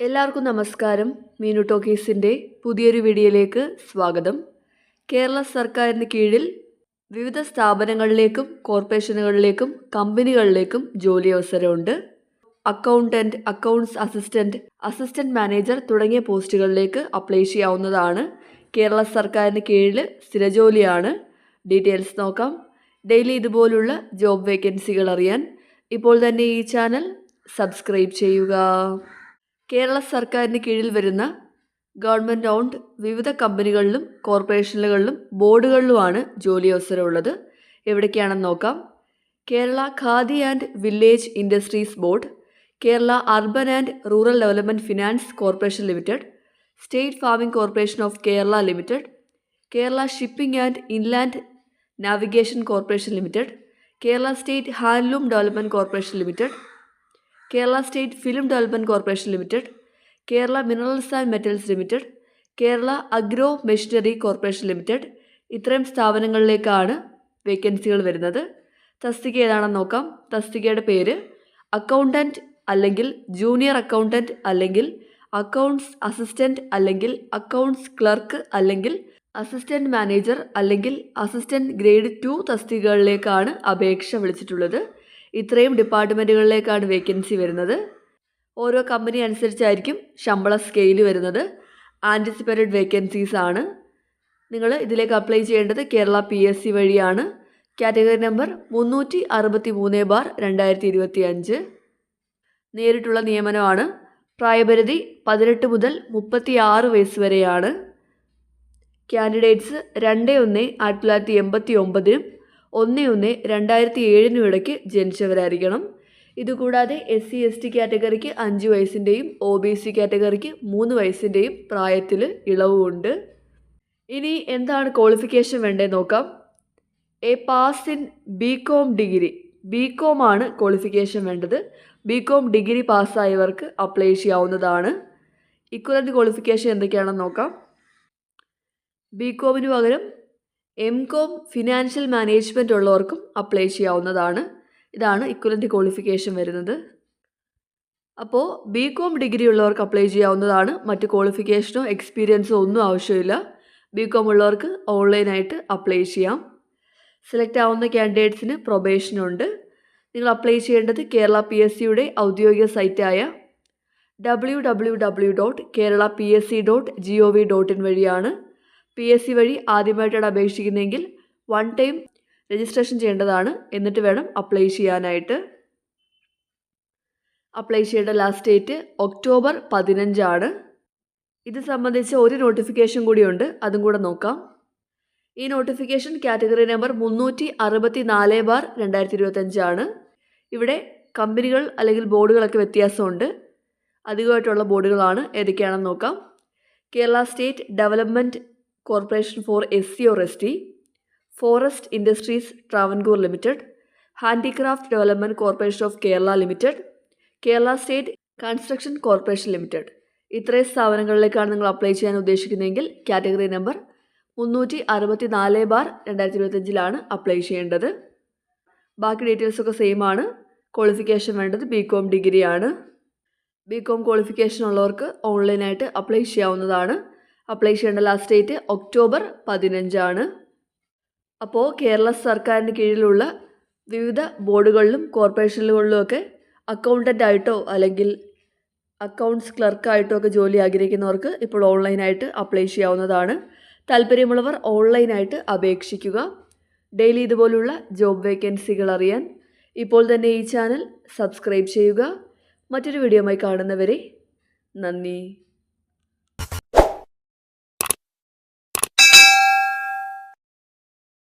എല്ലാവർക്കും നമസ്കാരം. മീനു ടോക്കീസിന്റെ പുതിയൊരു വീഡിയോയിലേക്ക് സ്വാഗതം. കേരള സർക്കാരിന് കീഴിൽ വിവിധ സ്ഥാപനങ്ങളിലേക്കും കോർപ്പറേഷനുകളിലേക്കും കമ്പനികളിലേക്കും ജോലി അവസരമുണ്ട് accountant accounts assistant assistant manager തുടങ്ങിയ പോസ്റ്റുകളിലേക്ക് അപ്ലൈ ചെയ്യാവുന്നതാണ്. കേരള സർക്കാരിന് കീഴിൽ സ്ഥിരജോലിയാണ് ഡീറ്റെയിൽസ് നോക്കാം. ഡെയിലി ഇതുപോലുള്ള ജോബ് വേക്കൻസികൾ അറിയാൻ ഇപ്പോൾ തന്നെ ഈ ചാനൽ സബ്സ്ക്രൈബ് ചെയ്യുക. കേരള സർക്കാരിന് കീഴിൽ വരുന്ന ഗവൺമെന്റ് ഓൺഡ് വിവിധ കമ്പനികളിലും കോർപ്പറേഷനുകളിലും ബോർഡുകളിലുമാണ് ജോലി അവസരമുള്ളത് എവിടേക്കാണെന്ന് നോക്കാം. Kerala Khadi and village industries board Kerala urban and rural development finance corporation limited state farming corporation of Kerala limited Kerala shipping and inland navigation corporation limited Kerala state handloom development corporation limited Kerala state film development corporation limited Kerala minerals and metals limited Kerala agro machinery corporation limited ഇത്രയും സ്ഥാപനങ്ങളിലേക്കാണ് വേക്കൻസികൾ വരുന്നത്. തസ്തിക ഏതാണെന്ന് നോക്കാം. തസ്തികയുടെ പേര് accountant അല്ലെങ്കിൽ junior accountant അല്ലെങ്കിൽ അക്കൗണ്ട്സ് അസിസ്റ്റന്റ് അല്ലെങ്കിൽ അക്കൗണ്ട്സ് ക്ലർക്ക് അല്ലെങ്കിൽ അസിസ്റ്റന്റ് മാനേജർ അല്ലെങ്കിൽ അസിസ്റ്റന്റ് ഗ്രേഡ് ടു തസ്തികകളിലേക്കാണ് അപേക്ഷ വിളിച്ചിട്ടുള്ളത്. ഇത്രയും ഡിപ്പാർട്ട്മെന്റുകളിലേക്കാണ് വേക്കൻസി വരുന്നത്. ഓരോ കമ്പനി അനുസരിച്ചായിരിക്കും ശമ്പള സ്കെയിൽ വരുന്നത്. ആന്റിസിപ്പേറ്റഡ് വേക്കൻസീസ് ആണ്. നിങ്ങൾ ഇതിലേക്ക് അപ്ലൈ ചെയ്യേണ്ടത് കേരള പി എസ് സി വഴിയാണ്. കാറ്റഗറി നമ്പർ മുന്നൂറ്റി അറുപത്തി മൂന്ന് ബാർ രണ്ടായിരത്തി ഇരുപത്തി അഞ്ച് നേരിട്ടുള്ള നിയമനമാണ്. പ്രായപരിധി പതിനെട്ട് മുതൽ മുപ്പത്തി ആറ് വയസ്സ് വരെയാണ്. കാൻഡിഡേറ്റ്സ് രണ്ട് ഒന്ന് ആയിരത്തി തൊള്ളായിരത്തി എൺപത്തി ഒമ്പതിനും ഒന്ന് ഒന്ന് രണ്ടായിരത്തി ഏഴിനും ഇടയ്ക്ക് ജനിച്ചവരായിരിക്കണം. ഇതുകൂടാതെ എസ് സി എസ് ടി കാറ്റഗറിക്ക് അഞ്ച് വയസ്സിന്റെയും ഒ ബി സി കാറ്റഗറിക്ക് മൂന്ന് വയസ്സിന്റെയും പ്രായത്തിൽ ഇളവുമുണ്ട് ഇനി എന്താണ് ക്വാളിഫിക്കേഷൻ വേണ്ടത് നോക്കാം. A pass in B com degree. B com ആണ് ക്വാളിഫിക്കേഷൻ വേണ്ടത്. ബി കോം ഡിഗ്രി പാസ്സായവർക്ക് അപ്ലൈ ചെയ്യാവുന്നതാണ്. ഇക്വലന്റ് ക്വാളിഫിക്കേഷൻ എന്തൊക്കെയാണെന്ന് നോക്കാം. ബി കോമിന് പകരം എം കോം ഫിനാൻഷ്യൽ മാനേജ്മെന്റ് ഉള്ളവർക്കും അപ്ലൈ ചെയ്യാവുന്നതാണ്. ഇതാണ് ഇക്വലന്റ് ക്വാളിഫിക്കേഷൻ വരുന്നത്. അപ്പോൾ ബി കോം ഡിഗ്രി ഉള്ളവർക്ക് അപ്ലൈ ചെയ്യാവുന്നതാണ്. മറ്റ് ക്വാളിഫിക്കേഷനോ എക്സ്പീരിയൻസോ ഒന്നും ആവശ്യമില്ല. ബി കോം ഉള്ളവർക്ക് ഓൺലൈനായിട്ട് അപ്ലൈ ചെയ്യാം. സെലക്ട് ആവുന്ന ക്യാൻഡിഡേറ്റ്സിന് പ്രൊബേഷനുണ്ട് നിങ്ങൾ അപ്ലൈ ചെയ്യേണ്ടത് കേരള പി എസ് സിയുടെ ഔദ്യോഗിക സൈറ്റായ W W W dot Kerala P S C dot G O V dot in വഴിയാണ്. പി എസ് സി വഴി ആദ്യമായിട്ടാണ് അപേക്ഷിക്കുന്നതെങ്കിൽ വൺ ടൈം രജിസ്ട്രേഷൻ ചെയ്യേണ്ടതാണ്. എന്നിട്ട് വേണം അപ്ലൈ ചെയ്യാനായിട്ട്. അപ്ലൈ ചെയ്യേണ്ട ലാസ്റ്റ് ഡേറ്റ് ഒക്ടോബർ പതിനഞ്ചാണ്. ഇത് സംബന്ധിച്ച് ഒരു നോട്ടിഫിക്കേഷൻ കൂടിയുണ്ട്. അതും കൂടെ നോക്കാം. ഈ നോട്ടിഫിക്കേഷൻ കാറ്റഗറി നമ്പർ മുന്നൂറ്റി അറുപത്തി നാല് ബാർ രണ്ടായിരത്തി ഇരുപത്തഞ്ചാണ് ഇവിടെ കമ്പനികൾ അല്ലെങ്കിൽ ബോർഡുകളൊക്കെ വ്യത്യാസമുണ്ട്. അധികമായിട്ടുള്ള ബോർഡുകളാണ് ഏതൊക്കെയാണെന്ന് നോക്കാം. Kerala state development corporation for S C or S T forest industries Travancore limited handicraft development corporation of Kerala limited Kerala state construction corporation limited ഇത്രയും സ്ഥാപനങ്ങളിലേക്കാണ് നിങ്ങൾ അപ്ലൈ ചെയ്യാൻ ഉദ്ദേശിക്കുന്നതെങ്കിൽ കാറ്റഗറി നമ്പർ മുന്നൂറ്റി അറുപത്തി നാല് ബാർ രണ്ടായിരത്തി ഇരുപത്തഞ്ചിലാണ് അപ്ലൈ ചെയ്യേണ്ടത്. ബാക്കി ഡീറ്റെയിൽസൊക്കെ സെയിം ആണ്. ക്വാളിഫിക്കേഷൻ വേണ്ടത് ബി കോം ഡിഗ്രിയാണ്. ബി കോം ക്വാളിഫിക്കേഷൻ ഉള്ളവർക്ക് ഓൺലൈനായിട്ട് അപ്ലൈ ചെയ്യാവുന്നതാണ്. അപ്ലൈ ചെയ്യേണ്ട ലാസ്റ്റ് ഡേറ്റ് ഒക്ടോബർ പതിനഞ്ചാണ്. അപ്പോൾ കേരള സർക്കാരിന് കീഴിലുള്ള വിവിധ ബോർഡുകളിലും കോർപ്പറേഷനുകളിലും ഒക്കെ അക്കൗണ്ടന്റ് ആയിട്ടോ അല്ലെങ്കിൽ അക്കൗണ്ട്സ് ക്ലർക്കായിട്ടോ ഒക്കെ ജോലി ആഗ്രഹിക്കുന്നവർക്ക് ഇപ്പോൾ ഓൺലൈനായിട്ട് അപ്ലൈ ചെയ്യാവുന്നതാണ്. താല്പര്യമുള്ളവർ ഓൺലൈനായിട്ട് അപേക്ഷിക്കുക. ഡെയിലി ഇതുപോലുള്ള ജോബ് വേക്കൻസികൾ അറിയാൻ ഇപ്പോൾ തന്നെ ഈ ചാനൽ സബ്സ്ക്രൈബ് ചെയ്യുക. മറ്റൊരു വീഡിയോയുമായി കാണുന്നവരെ നന്ദി.